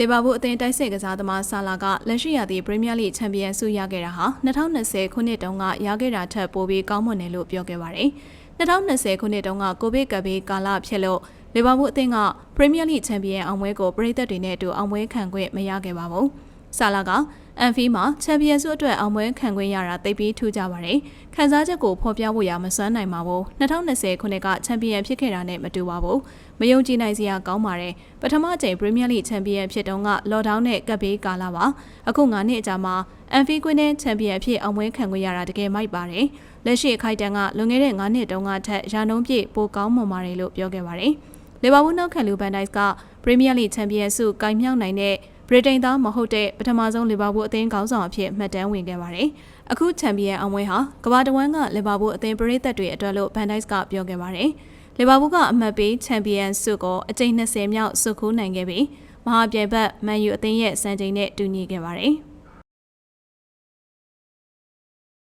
လီဗာပူးအသင်းတိုက်စစ်ကစားသမားဆာလာကလက်ရှိရာသီပရီးမီးယားလိချန်ပီယံဆုရခဲ့တာဟာ2020ခုနှစ်တုန်းကရခဲ့တာထက်ပိုပြီးကောင်းမွန်တယ်လို့ပြောခဲ့ပါတယ်။2020ခုနှစ်တုန်းကကိုဗစ်ကပ်ဘေးကာလဖြစ်လို့လီဗာပူးအသင်းကပရီးမီးယားလိချန်ပီယံအောင်ပွဲကိုပြည်သက်တွေနဲ့အတူအောင်ပွဲခံခွင့်မရခဲ့ပါဘူး။ ဆာလာကအန်ဖီမှာချန်ပီယံဆုအတွက်အောင်ပွဲခံခွင့်ရတာသိပြီးထူးကြပါတယ်။ခံစားချက်ကိုဖော်ပြဖို့ရမစွမ်းနိုင်ပါဘူး။2020ခုနှစ်ကချန်ပီယံဖြစ်ခဲ့တာနဲ့မတူပါဘူး။မယုံကြည်နိုင်စရာကောင်းပါတယ်။ပထမအကြိမ်ပရီးမီးယားလိချန်ပီယံဖြစ်တုန်းကလော်ဒေါင်းနဲ့ကပ်ဘေးကာလပါ။အခု9နှစ်အကြာမှာအန်ဖီကွင်းနဲ့ချန်ပီယံဖြစ်အောင်ပွဲခံခွင့်ရတာတကယ်မိုက်ပါတယ်။လက်ရှိအခိုက်အတန့်ကလွန်ခဲ့တဲ့9နှစ်တုန်းကထက်ရာနှုန်းပြည့်ပိုကောင်းမွန်ပါတယ်လို့ပြောခဲ့ပါတယ်။လီဗာပူးနောက်ခံလူဘန်ဒိုက်စ်ကပရီးမီးယားလိချန်ပီယံဆုကိုင်မြောက်နိုင်တဲ့ ဗြိတိန်သားမဟုတ်တဲ့ပထမဆုံးလီဗာပူးအသင်းခေါင်းဆောင်အဖြစ်မှတ်တမ်းဝင်ခဲ့ပါတယ်။အခုချန်ပီယံအောင်ပွဲဟာကမ္ဘာတဝန်းကလီဗာပူးအသင်းပရိသတ်တွေအတွက်လို့ဘန်ဒိုက်စ်ကပြောခဲ့ပါတယ်။လီဗာပူးကအမှတ်ပေးချန်ပီယံဆုကိုအကြိမ်20မြောက်ဆုခိုးနိုင်ခဲ့ပြီးမဟာပြိုင်ဘက်မန်ယူအသင်းရဲ့စံချိန်နဲ့တူညီခဲ့ပါတယ်။